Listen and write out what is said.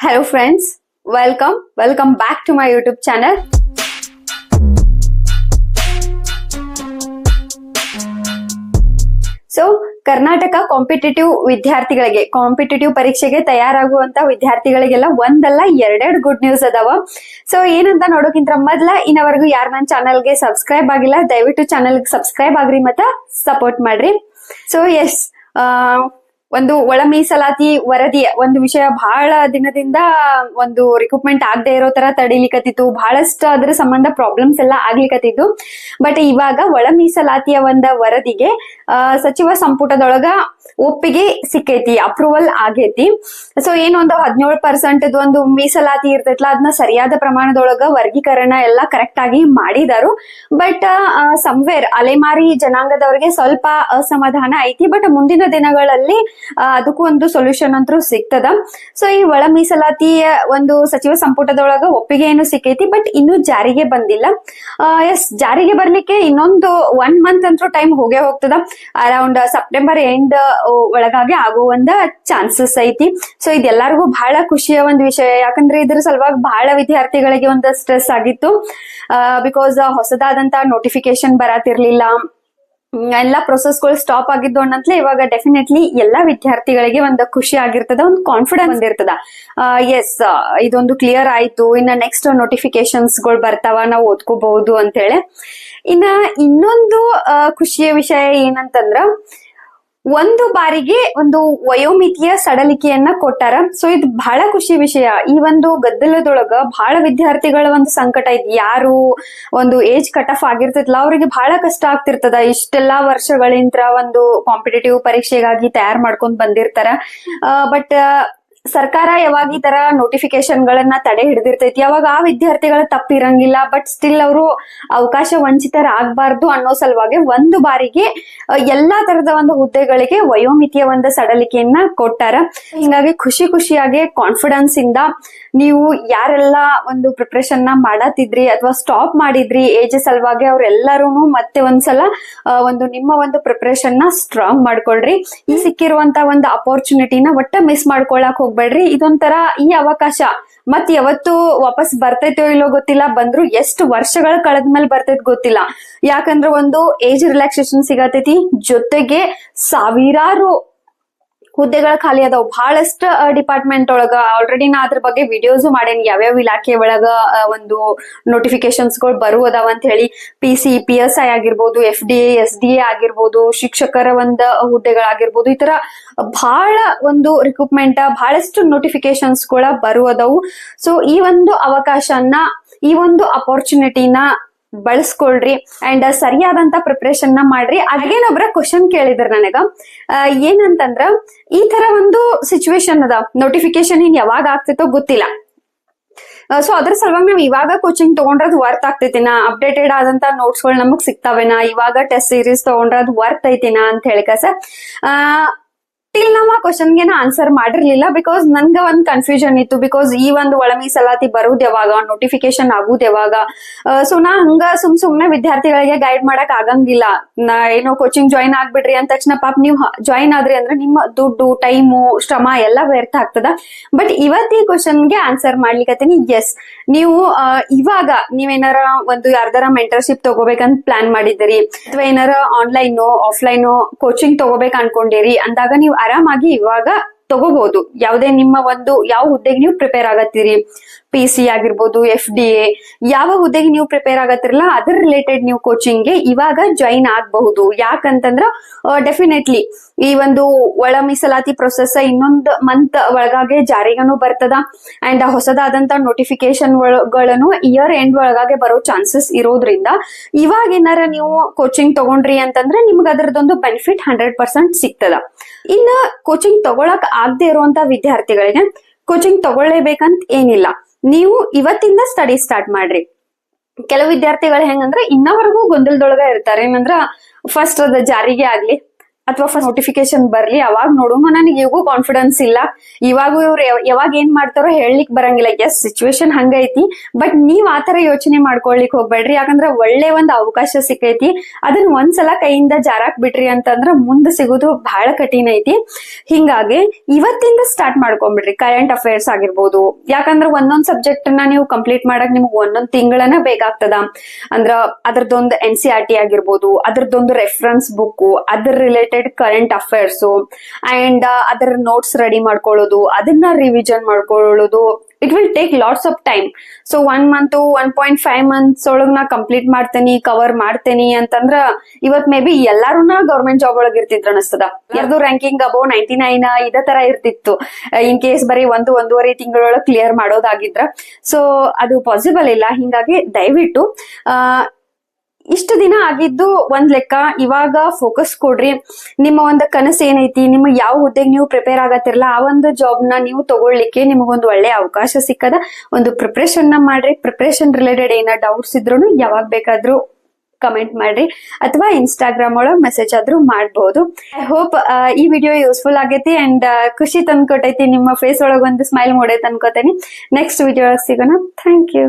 Hello friends, welcome. Welcome back to my YouTube channel. So Karnataka competitive ವಿದ್ಯಾರ್ಥಿಗಳಿಗೆ competitive ಪರೀಕ್ಷೆಗೆ ತಯಾರಾಗುವಂತ ವಿದ್ಯಾರ್ಥಿಗಳಿಗೆಲ್ಲ ಒಂದಲ್ಲ ಎರಡೆರಡು ಗುಡ್ ನ್ಯೂಸ್ ಅದಾವ ಸೊ ಏನಂತ ನೋಡೋಕ್ಕಿಂತ ಮೊದ್ಲ ಇನ್ನವರೆಗೂ ಯಾರು ನನ್ನ ಚಾನಲ್ಗೆ ಸಬ್ಸ್ಕ್ರೈಬ್ ಆಗಿಲ್ಲ ದಯವಿಟ್ಟು ಚಾನಲ್ಗೆ ಸಬ್ಸ್ಕ್ರೈಬ್ ಆಗ್ರಿ ಮತ್ತ ಸಪೋರ್ಟ್ ಮಾಡ್ರಿ ಸೊ ಎಸ್ ಒಂದು ಒಳ ಮೀಸಲಾತಿ ವರದಿ, ಒಂದು ವಿಷಯ ಬಹಳ ದಿನದಿಂದ ಒಂದು ರಿಕ್ರೂಟ್ಮೆಂಟ್ ಆಗದೆ ಇರೋ ತರ ತಡಿಲಿಕತ್ತಿತ್ತು. ಬಹಳಷ್ಟು ಅದ್ರ ಸಂಬಂಧ ಪ್ರಾಬ್ಲಮ್ಸ್ ಎಲ್ಲ ಆಗ್ಲಿಕತ್ತಿದ್ದು. ಬಟ್ ಇವಾಗ ಒಳ ಮೀಸಲಾತಿಯ ಒಂದ ವರದಿಗೆ ಸಚಿವ ಸಂಪುಟದೊಳಗ ಒಪ್ಪಿಗೆ ಸಿಕ್ಕೈತಿ ಅಪ್ರೂವಲ್ ಆಗೈತಿ. ಸೊ ಏನೊಂದು ಹದಿನೇಳು ಪರ್ಸೆಂಟ್ ಒಂದು ಮೀಸಲಾತಿ ಇರ್ತೈತಲ್ಲ ಅದನ್ನ ಸರಿಯಾದ ಪ್ರಮಾಣದೊಳಗ ವರ್ಗೀಕರಣ ಎಲ್ಲ ಕರೆಕ್ಟ್ ಆಗಿ ಮಾಡಿದಾರು. ಬಟ್ ಸಂವೇರ್ ಅಲೆಮಾರಿ ಜನಾಂಗದವರಿಗೆ ಸ್ವಲ್ಪ ಅಸಮಾಧಾನ ಐತಿ. ಬಟ್ ಮುಂದಿನ ದಿನಗಳಲ್ಲಿ ಅದಕ್ಕೂ ಒಂದು ಸೊಲ್ಯೂಷನ್ ಅಂತೂ ಸಿಗ್ತದ. ಸೊ ಈ ಒಳ ಮೀಸಲಾತಿಯ ಒಂದು ಸಚಿವ ಸಂಪುಟದೊಳಗ ಒಪ್ಪಿಗೆ ಏನು ಸಿಕ್ಕೈತಿ ಬಟ್ ಇನ್ನು ಜಾರಿಗೆ ಬಂದಿಲ್ಲ. ಎಸ್ ಜಾರಿಗೆ ಬರ್ಲಿಕ್ಕೆ ಇನ್ನೊಂದು ಒನ್ ಮಂತ್ ಅಂತೂ ಟೈಮ್ ಹೋಗೇ ಹೋಗ್ತದ. ಅರೌಂಡ್ ಸೆಪ್ಟೆಂಬರ್ ಎಂಡ್ ಒಳಗಾಗಿ ಆಗೋ ಒಂದ ಚಾನ್ಸಸ್ ಐತಿ. ಸೊ ಇದೆಲ್ಲರಿಗೂ ಬಹಳ ಖುಷಿಯ ಒಂದು ವಿಷಯ, ಯಾಕಂದ್ರೆ ಇದ್ರ ಸಲುವಾಗಿ ಬಹಳ ವಿದ್ಯಾರ್ಥಿಗಳಿಗೆ ಒಂದು ಸ್ಟ್ರೆಸ್ ಆಗಿತ್ತು. ಬಿಕಾಸ್ ಹೊಸದಾದಂತ ನೋಟಿಫಿಕೇಶನ್ ಬರತಿರ್ಲಿಲ್ಲ. ಎಲ್ಲ ಪ್ರೊಸೆಸ್ಗಳು ಸ್ಟಾಪ್ ಆಗಿದ್ದು ಅನ್ನತ್ಲೆ ಇವಾಗ ಡೆಫಿನೆಟ್ಲಿ ಎಲ್ಲಾ ವಿದ್ಯಾರ್ಥಿಗಳಿಗೆ ಒಂದು ಖುಷಿ ಆಗಿರ್ತದ, ಒಂದು ಕಾನ್ಫಿಡೆನ್ಸ್ ಬಂದಿರ್ತದ. ಎಸ್ ಇದೊಂದು ಕ್ಲಿಯರ್ ಆಯ್ತು. ಇನ್ನ ನೆಕ್ಸ್ಟ್ ನೋಟಿಫಿಕೇಶನ್ಸ್ಗಳು ಬರ್ತಾವ, ನಾವು ಓದ್ಕೋಬಹುದು ಅಂತೇಳಿ ಇನ್ನ ಇನ್ನೊಂದು ಖುಷಿಯ ವಿಷಯ ಏನಂತಂದ್ರ ಒಂದು ಬಾರಿಗೆ ಒಂದು ವಯೋಮಿತಿಯ ಸಡಲಿಕೆಯನ್ನ ಕೊಟ್ಟಾರ. ಸೊ ಇದು ಬಹಳ ಖುಷಿ ವಿಷಯ. ಈ ಒಂದು ಗದ್ದಲದೊಳಗ ಬಹಳ ವಿದ್ಯಾರ್ಥಿಗಳ ಒಂದು ಸಂಕಟ ಇದ್. ಯಾರು ಒಂದು ಏಜ್ ಕಟ್ ಆಫ್ ಆಗಿರ್ತಿತ್ತಲ್ಲ ಅವರಿಗೆ ಬಹಳ ಕಷ್ಟ ಆಗ್ತಿರ್ತದ. ಇಷ್ಟೆಲ್ಲಾ ವರ್ಷಗಳಿಂದ ಒಂದು ಕಾಂಪಿಟೇಟಿವ್ ಪರೀಕ್ಷೆಗಾಗಿ ತಯಾರು ಮಾಡ್ಕೊಂಡ್ ಬಂದಿರ್ತಾರ. ಬಟ್ ಸರ್ಕಾರ ಯಾವಾಗ ಈ ತರ ನೋಟಿಫಿಕೇಶನ್ ಗಳನ್ನ ತಡೆ ಹಿಡಿದಿರ್ತೈತಿ? ಅವಾಗ ಆ ವಿದ್ಯಾರ್ಥಿಗಳ ತಪ್ಪಿರಂಗಿಲ್ಲ ಬಟ್ ಸ್ಟಿಲ್ ಅವರು ಅವಕಾಶ ವಂಚಿತರಾಗಬಾರ್ದು ಅನ್ನೋ ಸಲುವಾಗಿ ಒಂದು ಬಾರಿಗೆ ಎಲ್ಲಾ ತರದ ಒಂದು ಹುದ್ದೆಗಳಿಗೆ ವಯೋಮಿತಿಯ ಒಂದು ಸಡಲಿಕೆಯನ್ನ ಕೊಟ್ಟಾರ. ಹಿಂಗಾಗಿ ಖುಷಿ ಖುಷಿಯಾಗಿ ಕಾನ್ಫಿಡೆನ್ಸ್ ಇಂದ ನೀವು ಯಾರೆಲ್ಲ ಒಂದು ಪ್ರಿಪ್ರೇಷನ್ನ ಮಾಡತ್ತಿದ್ರಿ ಅಥವಾ ಸ್ಟಾಪ್ ಮಾಡಿದ್ರಿ, ಏಜ್ ಸಲುವಾಗಿ ಅವ್ರೆಲ್ಲರೂ ಮತ್ತೆ ಒಂದ್ಸಲ ಒಂದು ನಿಮ್ಮ ಒಂದು ಪ್ರಿಪ್ರೇಷನ್ನ ಸ್ಟ್ರಾಂಗ್ ಮಾಡ್ಕೊಳ್ರಿ. ಈ ಸಿಕ್ಕಿರುವಂತ ಒಂದು ಅಪರ್ಚುನಿಟಿನ ಒಟ್ಟ ಮಿಸ್ ಮಾಡ್ಕೊಳಕ್ ಹೋಗ್ಬೇಡ್ರಿ. ಇದೊಂಥರ ಈ ಅವಕಾಶ. ಮತ್ ಯಾವತ್ತು ವಾಪಸ್ ಬರ್ತೈತೋ ಇಲ್ಲೋ ಗೊತ್ತಿಲ್ಲ, ಬಂದ್ರು ಎಷ್ಟು ವರ್ಷಗಳ ಕಳೆದ್ಮೇಲೆ ಬರ್ತೈತ್ ಗೊತ್ತಿಲ್ಲ. ಯಾಕಂದ್ರೆ ಒಂದು ಏಜ್ ರಿಲ್ಯಾಕ್ಸೇಷನ್ ಸಿಗತೈತಿ. ಜೊತೆಗೆ ಸಾವಿರಾರು ಹುದ್ದೆಗಳ ಖಾಲಿ ಅದಾವ. ಬಹಳಷ್ಟು ಡಿಪಾರ್ಟ್ಮೆಂಟ್ ಒಳಗ ಆಲ್ರೆಡಿ ನಾ ಅದ್ರ ಬಗ್ಗೆ ವಿಡಿಯೋಸ್ ಮಾಡೇನಿ. ಯಾವ್ಯಾವ ಇಲಾಖೆ ಒಳಗ ಒಂದು ನೋಟಿಫಿಕೇಶನ್ಸ್ಗಳು ಬರು ಅದಾವ ಅಂತ ಹೇಳಿ. P C P S I ಆಗಿರ್ಬೋದು F D S D A ಆಗಿರ್ಬೋದು, ಶಿಕ್ಷಕರ ಒಂದ ಹುದ್ದೆಗಳಾಗಿರ್ಬೋದು, ಈ ತರ ಬಹಳ ಒಂದು ರಿಕ್ರೂಟ್ಮೆಂಟ್ ಬಹಳಷ್ಟು ನೋಟಿಫಿಕೇಶನ್ಸ್ಗಳ ಬರುವುದವು ಸೊ ಈ ಒಂದು ಅವಕಾಶನ, ಈ ಒಂದು ಅಪರ್ಚುನಿಟಿನ ಬಳಸ್ಕೊಳ್ರಿ ಅಂಡ್ ಸರಿಯಾದಂತ ಪ್ರಿಪ್ರೇಷನ್ನ ಮಾಡ್ರಿ. ಅದೇನೊಬ್ರ ಕ್ವಶನ್ ಕೇಳಿದ್ರ ನನಗ. ಏನಂತಂದ್ರ, ಈ ತರ ಒಂದು ಸಿಚುವೇಶನ್ ಅದ. ನೋಟಿಫಿಕೇಶನ್ ಇನ್ ಯಾವಾಗ ಆಗ್ತಿತ್ತೋ ಗೊತ್ತಿಲ್ಲ. ಸೊ ಅದ್ರ ಸಲುವಾಗಿ ನಾವು ಇವಾಗ ಕೋಚಿಂಗ್ ತಗೊಂಡ್ರೆ ಅದು ವರ್ತ್ ಆಗ್ತೈತಿನ? ಅಪ್ಡೇಟೆಡ್ ಆದಂತ ನೋಟ್ಸ್ಗಳು ನಮಗ್ ಸಿಗ್ತಾವೇನಾ? ಇವಾಗ ಟೆಸ್ಟ್ ಸೀರೀಸ್ ತಗೊಂಡ್ರೆ ಅದು ವರ್ತ್ ಐತಿನ ಅಂತ ಹೇಳಿಕ ಸರ್ ಟಿಲ್ ನಮ್ಮ ಕ್ವಶನ್ಗೆ ನಾ ಆನ್ಸರ್ ಮಾಡಿರ್ಲಿಲ್ಲ ಬಿಕಾಸ್ ನನ್ಗ ಒಂದ್ ಕನ್ಫ್ಯೂಷನ್ ಇತ್ತು. ಬಿಕಾಸ್ ಈ ಒಂದು ಒಳ ಮೀಸಲಾತಿ ಬರೋದ್ ಯಾವಾಗ ನೋಟಿಫಿಕೇಶನ್ ಆಗುದ್ ಯಾವಾಗ? ಸೊ ನಾ ಹಂಗ ಸುಮ್ ಸುಮ್ನೆ ವಿದ್ಯಾರ್ಥಿಗಳಿಗೆ ಗೈಡ್ ಮಾಡಕ್ ಆಗಂಗಿಲ್ಲ. ನಾ ಏನೋ ಕೋಚಿಂಗ್ ಜಾಯಿನ್ ಆಗ್ಬಿಡ್ರಿ ಅಂದ ತಕ್ಷಣ ಪಾಪ ನೀವು ಜಾಯಿನ್ ಆದ್ರಿ ಅಂದ್ರೆ ನಿಮ್ಮ ದುಡ್ಡು ಟೈಮು ಶ್ರಮ ಎಲ್ಲ ವ್ಯರ್ಥ ಆಗ್ತದ. ಬಟ್ ಇವತ್ತು ಈ ಕ್ವಶನ್ಗೆ ಆನ್ಸರ್ ಮಾಡ್ಲಿಕ್ಕತ್ತೀನಿ ಎಸ್ ನೀವು ಇವಾಗ ನೀವೇನಾರ ಒಂದು ಯಾರ್ದಾರ ಮೆಂಟರ್ಶಿಪ್ ತಗೋಬೇಕಂತ ಪ್ಲಾನ್ ಮಾಡಿದಿರಿ ಅಥವಾ ಏನಾರ ಆನ್ಲೈನ್ ಆಫ್ಲೈನ್ ಕೋಚಿಂಗ್ ತಗೋಬೇಕು ಅನ್ಕೊಂಡಿರಿ, ಅಂದಾಗ ನೀವು ಆರಾಮಾಗಿ ಇವಾಗ ತಗೋಬಹುದು. ಯಾವುದೇ ನಿಮ್ಮ ಒಂದು, ಯಾವ ಹುದ್ದೆಗೆ ನೀವು ಪ್ರಿಪೇರ್ ಆಗತ್ತೀರಿ? ಪಿ ಸಿ ಆಗಿರ್ಬೋದು ಎಫ್ ಡಿ ಎ ಯಾವ ಹುದ್ದೆಗೆ ನೀವು ಪ್ರಿಪೇರ್ ಆಗತ್ತಿರಲ್ಲ, ಅದ್ರ ರಿಲೇಟೆಡ್ ನೀವು ಕೋಚಿಂಗ್ಗೆ ಇವಾಗ ಜಾಯಿನ್ ಆಗಬಹುದು. ಯಾಕಂತಂದ್ರ ಡೆಫಿನೆಟ್ಲಿ ಈ ಒಂದು ಒಳ ಮೀಸಲಾತಿ ಪ್ರೊಸೆಸ್ ಇನ್ನೊಂದು ಮಂತ್ ಒಳಗಾಗೆ ಜಾರಿಗನು ಬರ್ತದ. ಅಂಡ್ ಹೊಸದಾದಂತ ನೋಟಿಫಿಕೇಶನ್ಗಳನ್ನು ಇಯರ್ ಎಂಡ್ ಒಳಗಾಗೆ ಬರೋ ಚಾನ್ಸಸ್ ಇರೋದ್ರಿಂದ ಇವಾಗ ಏನಾರ ನೀವು ಕೋಚಿಂಗ್ ತಗೊಂಡ್ರಿ ಅಂತಂದ್ರೆ ನಿಮ್ಗೆ ಅದರದೊಂದು ಬೆನಿಫಿಟ್ ಹಂಡ್ರೆಡ್ ಪರ್ಸೆಂಟ್ ಸಿಗ್ತದ. ಇನ್ನ ಕೋಚಿಂಗ್ ತಗೊಳಕ್ ಆಗದೆ ಇರುವಂತ ವಿದ್ಯಾರ್ಥಿಗಳಿಗೆ ಕೋಚಿಂಗ್ ತಗೊಳ್ಳೇಬೇಕಂತ ಏನಿಲ್ಲ. ನೀವು ಇವತ್ತಿಂದ ಸ್ಟಡಿ ಸ್ಟಾರ್ಟ್ ಮಾಡ್ರಿ. ಕೆಲವು ವಿದ್ಯಾರ್ಥಿಗಳು ಹೆಂಗಂದ್ರೆ ಇನ್ನವರೆಗೂ ಗೊಂದಲದೊಳಗ ಇರ್ತಾರೆ. ಏನಂದ್ರ ಫಸ್ಟ್ ಅದ ಜಾರಿಗೆ ಆಗ್ಲಿ. ಅಥವಾ ಫಸ್ಟ್ ನೋಟಿಫಿಕೇಶನ್ ಬರ್ಲಿ, ಅವಾಗ ನೋಡೋಣ ನನಗೆ ಇವಾಗೂ ಕಾನ್ಫಿಡೆನ್ಸ್ ಇಲ್ಲ. ಇವಾಗ ಇವ್ರು ಯಾವಾಗ ಏನ್ ಮಾಡ್ತಾರೋ ಹೇಳಲಿಕ್ ಬರಂಗಿಲ್ಲ. ಎಸ್ ಸಿಚುವೇಶನ್ ಹಂಗೈತಿ ಬಟ್ ನೀವ್ ಆತರ ಯೋಚನೆ ಮಾಡ್ಕೊಳ್ಲಿಕ್ ಹೋಗ್ಬೇಡ್ರಿ. ಯಾಕಂದ್ರ ಒಳ್ಳೆ ಒಂದ್ ಅವಕಾಶ ಸಿಕ್ಕೈತಿ. ಅದನ್ನ ಒಂದ್ಸಲ ಕೈಯಿಂದ ಜಾರಾಕ್ ಬಿಟ್ರಿ ಅಂತಂದ್ರ ಮುಂದೆ ಸಿಗೋದು ಬಹಳ ಕಠಿಣ ಐತಿ. ಹಿಂಗಾಗಿ, ಇವತ್ತಿಂದ ಸ್ಟಾರ್ಟ್ ಮಾಡ್ಕೊಂಡ್ಬಿಡ್ರಿ ಕರೆಂಟ್ ಅಫೇರ್ಸ್ ಆಗಿರ್ಬೋದು. ಯಾಕಂದ್ರ ಒಂದೊಂದ್ ಸಬ್ಜೆಕ್ಟ್ನ ನೀವು ಕಂಪ್ಲೀಟ್ ಮಾಡಕ್ ನಿಮ್ಗೆ ಒಂದೊಂದ್ ತಿಂಗಳನ್ನ ಬೇಕಾಗ್ತದ. ಅಂದ್ರ ಅದ್ರದ್ದೊಂದು ಎನ್ ಸಿ ಆರ್ ಟಿ ಆಗಿರ್ಬೋದು, ಅದ್ರದ್ದೊಂದು ರೆಫರೆನ್ಸ್ ಬುಕ್ ಅದ್ರ ರಿಲೇಟೆಡ್ ಕರೆಂಟ್ ಅಫೇರ್ಸ್ ಅಂಡ್ ಅದರ ನೋಟ್ಸ್ ರೆಡಿ ಮಾಡ್ಕೊಳ್ಳೋದು, ಅದನ್ನ ರಿವಿಷನ್ ಮಾಡ್ಕೊಳ್ಳೋದು it will take lots of time so one month one point five months ಒಳಗ್ ನಾ ಕಂಪ್ಲೀಟ್ ಮಾಡ್ತೇನಿ ಕವರ್ ಮಾಡ್ತೇನಿ ಅಂತಂದ್ರ, ಇವತ್ ಮೇ ಬಿ ಎಲ್ಲಾರುನ ಗೌರ್ಮೆಂಟ್ ಜಾಬ್ ಒಳಗ್ ಇರ್ತಿದ್ರ ಅನಸ್ತದ. ಎರಡು ರ್ಯಾಂಕಿಂಗ್ ಅಬೌವ್ ನೈಂಟಿ ನೈನ್ ಇದೇ ತರ ಇರ್ತಿತ್ತು. ಇನ್ ಕೇಸ್ ಬರೀ ಒಂದು, ಒಂದೂವರೆ ತಿಂಗಳೊಳಗೆ ಕ್ಲಿಯರ್ ಮಾಡೋದಾಗಿದ್ರ. ಸೊ ಅದು ಪಾಸಿಬಲ್ ಇಲ್ಲ. ಹಿಂಗಾಗಿ ದಯವಿಟ್ಟು ಇಷ್ಟು ದಿನ ಆಗಿದ್ದು ಒಂದ್ ಲೆಕ್ಕ. ಇವಾಗ ಫೋಕಸ್ ಕೊಡ್ರಿ. ನಿಮ್ಮ ಒಂದು ಕನಸು ಏನೈತಿ? ನಿಮ್ಮ ಯಾವ ಹುದ್ದೆಗೆ ನೀವು ಪ್ರಿಪೇರ್ ಆಗತ್ತಿರಲ್ಲ, ಆ ಒಂದು ಜಾಬ್ನ ನೀವು ತಗೊಳ್ಳಿಕ್ಕೆ ನಿಮಗೊಂದು ಒಳ್ಳೆ ಅವಕಾಶ ಸಿಕ್ಕದ. ಒಂದು ಪ್ರಿಪ್ರೇಷನ್ನ ಮಾಡ್ರಿ. ಪ್ರಿಪ್ರೇಷನ್ ರಿಲೇಟೆಡ್ ಏನ ಡೌಟ್ಸ್ ಇದ್ರು ಯಾವಾಗ ಬೇಕಾದ್ರೂ ಕಮೆಂಟ್ ಮಾಡ್ರಿ. ಅಥವಾ ಇನ್ಸ್ಟಾಗ್ರಾಮ್ ಒಳಗ್ ಮೆಸೇಜ್ ಆದ್ರೂ ಮಾಡಬಹುದು ಐ ಹೋಪ್ ಈ ವಿಡಿಯೋ ಯೂಸ್ಫುಲ್ ಆಗೈತಿ ಅಂಡ್ ಖುಷಿ ತಂದ್ಕೊಟ್ಟೈತಿ. ನಿಮ್ಮ ಫೇಸ್ ಒಳಗ್ ಒಂದು ಸ್ಮೈಲ್ ಮೂಡೈತೆ ಅನ್ಕೋತೇನಿ. ನೆಕ್ಸ್ಟ್ ವಿಡಿಯೋ ಒಳಗ್ ಸಿಗೋಣ. Thank you